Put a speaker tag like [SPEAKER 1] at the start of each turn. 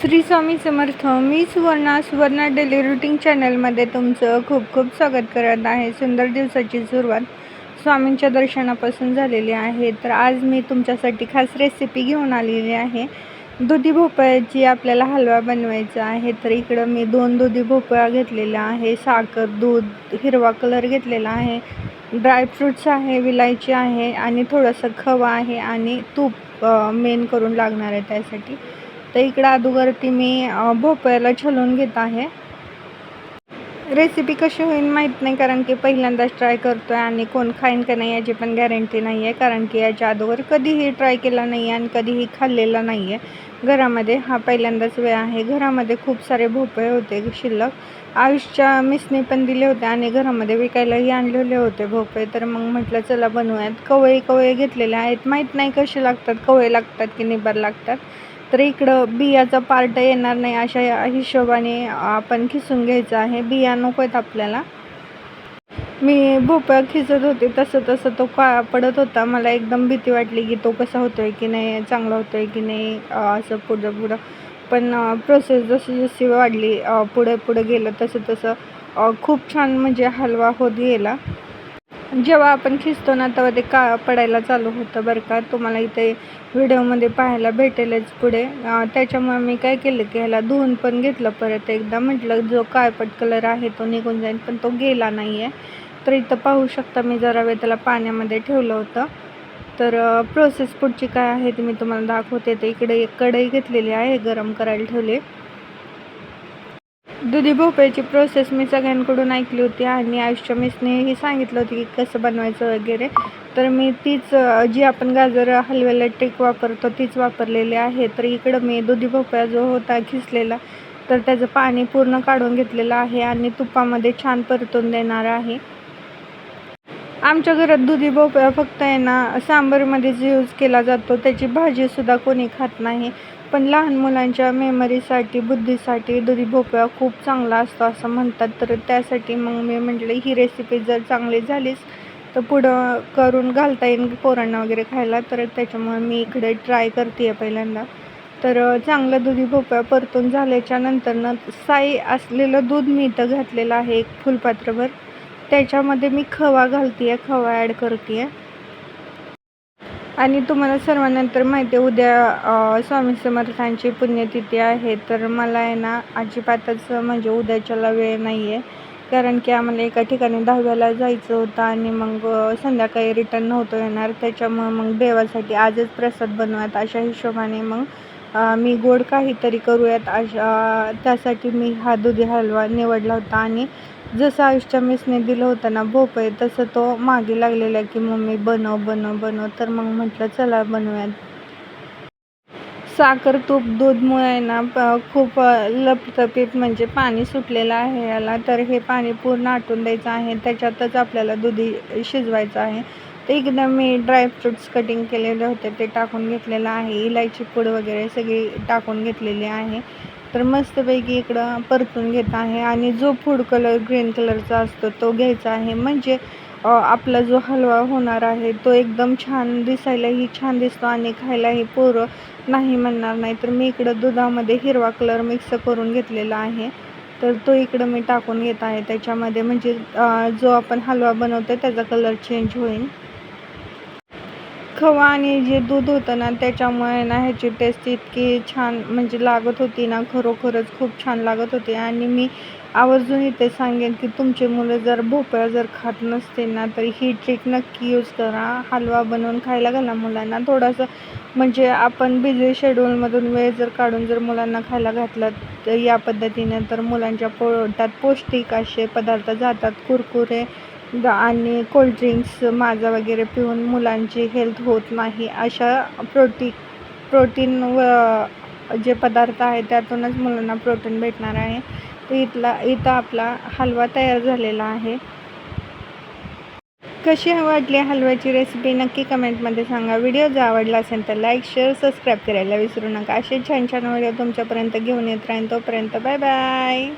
[SPEAKER 1] श्री स्वामी समर्थ मी Suvarna Suvarna daily routine चॅनलमध्ये तुमचं खूप खूप स्वागत करत आहे. सुंदर दिवसाची सुरुवात स्वामींच्या दर्शनापासून झालेली आहे. तर आज मी तुमच्यासाठी खास रेसिपी घेऊन आलेली आहे. दुधी भोपळ्याची आपल्याला हलवा बनवायचा आहे. तर इकडं मी दोन दुधी भोपळा घेतलेला आहे. साखर दूध हिरवा कलर घेतलेला आहे. ड्रायफ्रूट्स आहे विलायची आहे आणि थोडंसं खवा आहे आणि तूप मेन करून लागणार आहे त्यासाठी. तर इकडं अगोदरती मी भोपळ्याला छलून घेत आहे. रेसिपी कशी होईल माहीत नाही कारण की पहिल्यांदाच ट्राय करतो आहे आणि कोण खाईन का नाही याची पण गॅरंटी नाही आहे कारण की याच्या अगोदर कधीही ट्राय केला नाही आहे आणि कधीही खाल्लेला नाही आहे घरामध्ये हा पहिल्यांदाच वेळ आहे. घरामध्ये खूप सारे भोपळे होते शिल्लक. आयुषच्या मिसने पण दिले होते आणि घरामध्ये विकायलाही आणलेले होते भोपळे. तर मग म्हटलं चला बनवूयात. कवळे कवळे घेतलेले आहेत. माहीत नाही कसे लागतात कवळे लागतात की निबार लागतात. तर इकडं बियाचा पार्ट येणार नाही अशा हिशोबाने आपण खिसून घ्यायचं आहे. बिया नको आहेत आपल्याला. मी भोपळा खिसत होते तसं तसं तो काळा पडत होता. मला एकदम भीती वाटली की तो कसा होतोय की नाही चांगला होतोय की नाही असं पुढं पुढं. पण प्रोसेस जशी जशी वाढली पुढे पुढे गेलं तसं तसं खूप छान म्हणजे हलवा होत गेला. जेव्हा आपण खिचतो ना तेव्हा ते का पडायला चालू होतं बरं का. तुम्हाला इथे व्हिडिओमध्ये पाहायला भेटेलच पुढे. त्याच्यामुळे मी काय केलं की ह्याला धुवून पण घेतलं परत एकदा. म्हटलं जो काळपट कलर आहे तो निघून जाईल पण तो गेला नाही आहे तर इथं पाहू शकता मी जरा वेळ त्याला पाण्यामध्ये ठेवलं होतं. तर प्रोसेस पुढची काय आहे ती मी तुम्हाला दाखवते. तर इकडे एक कढई घेतलेली आहे गरम करायला ठेवली. दुधी भोपळ्याची प्रोसेस मी सगळ्यांकडून ऐकली होती आणि आयुष्य मिसनेही सांगितलं होतं की कसं बनवायचं वगैरे. तर मी तीच जी आपण गाजर हलव्याला टेक वापरतो तीच वापरलेली आहे. तर इकडं मी दुधी भोपळा जो होता खिसलेला तर त्याचं पाणी पूर्ण काढून घेतलेलं आहे आणि तुपामध्ये छान परतून देणार आहे. आमच्या घरात दुधी भोपळा फक्त आहे ना सांबारमध्येच यूज केला जातो त्याची भाजीसुद्धा कोणी खात नाही. पण लहान मुलांच्या मेमरीसाठी बुद्धीसाठी दुधी भोपळा खूप चांगला असतो असं म्हणतात. तर त्यासाठी मग मी म्हटलं ही रेसिपी जर चांगली झालीच तर पुढं करून घालता येईल पोरांना वगैरे खायला. तर त्याच्यामुळे मी इकडे ट्राय करते आहे पहिल्यांदा. तर चांगला चांगलं दुधी भोपळा परतून झाल्याच्या नंतरनं साई असलेलं दूध मी इथं घातलेलं आहे एक फुलपात्रभर. त्याच्यामध्ये मी खवा घालते आहे खवा ॲड करते आहे आणि तुम्हाला सर्वांना तर माहिती आहे उद्या स्वामी समर्थांची पुण्यतिथी आहे. तर मला आहे ना अजिबातच म्हणजे उद्याच्याला वेळ नाही आहे कारण की आम्हाला एका ठिकाणी दहाव्याला जायचं होतं आणि मग संध्याकाळी रिटर्न नव्हतं येणार. त्याच्यामुळं मग देवासाठी आजच प्रसाद बनवत अशा हिशोबाने मग मी गोड काहीतरी करूयात. अशा त्यासाठी मी हा दुधी हलवा निवडला होता आणि जसं आयुष्या मिसने दिलं होतं ना भोपळे तसं तो मागे लागलेला की मम्मी बनव बनव बनव. तर मग म्हटलं चला बनवूयात. साखर तूप दूधमुळे आहे ना प- खूप अ, लपतपीत म्हणजे पाणी सुटलेलं आहे याला. तर हे पाणी पूर्ण आटून द्यायचं आहे. त्याच्यातच आपल्याला दुधी शिजवायचं आहे. तर एकदम मी ड्रायफ्रुट्स कटिंग केलेले होते ते टाकून घेतलेलं आहे. इलायची पूड वगैरे सगळी टाकून घेतलेली आहे. तर मस्तपैकी इकडं परतून घेत आहे आणि जो फूड कलर ग्रीन कलरचा असतो तो घ्यायचा आहे. म्हणजे आपला जो हलवा होणार आहे तो एकदम छान दिसायलाही छान दिसतो आणि खायलाही पोरं नाही म्हणणार नाही. तर मी इकडं दुधामध्ये हिरवा कलर मिक्स करून घेतलेला आहे. तर तो इकडं मी टाकून घेत आहे. त्याच्यामध्ये म्हणजे जो आपण हलवा बनवतो त्याचा कलर चेंज होईल. खवा आणि जे दूध होतं ना त्याच्यामुळे ना ह्याची टेस्ट इतकी छान म्हणजे लागत होती ना खरोखरच खूप छान लागत होती. आणि मी आवर्जून इथे सांगेन की तुमचे मुलं जर भोपळा जर खात नसतील ना तर ही ट्रिक नक्की यूज करा. हलवा बनवून खायला घाला मुलांना. थोडंसं म्हणजे आपण बिझी शेड्यूलमधून वेळ जर काढून जर मुलांना खायला घातला तर या पद्धतीने तर मुलांच्या पोटात पौष्टिक असे पदार्थ जातात. कुरकुरे द- आणि कोल्ड्रिंक्स माझा वगैरे पिऊन मुलांची हेल्थ होत नाही. अशा प्रोटी प्रोटीन व जे पदार्थ आहे त्यातूनच मुलांना प्रोटीन भेटणार आहे. तर इथला इथं आपला हलवा तयार झालेला आहे. कशी वाटली हलव्याची रेसिपी नक्की कमेंटमध्ये सांगा. व्हिडिओ जर आवडला असेल तर लाईक शेअर सबस्क्राईब करायला विसरू नका. असे छान छान व्हिडिओ तुमच्यापर्यंत घेऊन येत राहीन. तोपर्यंत बाय बाय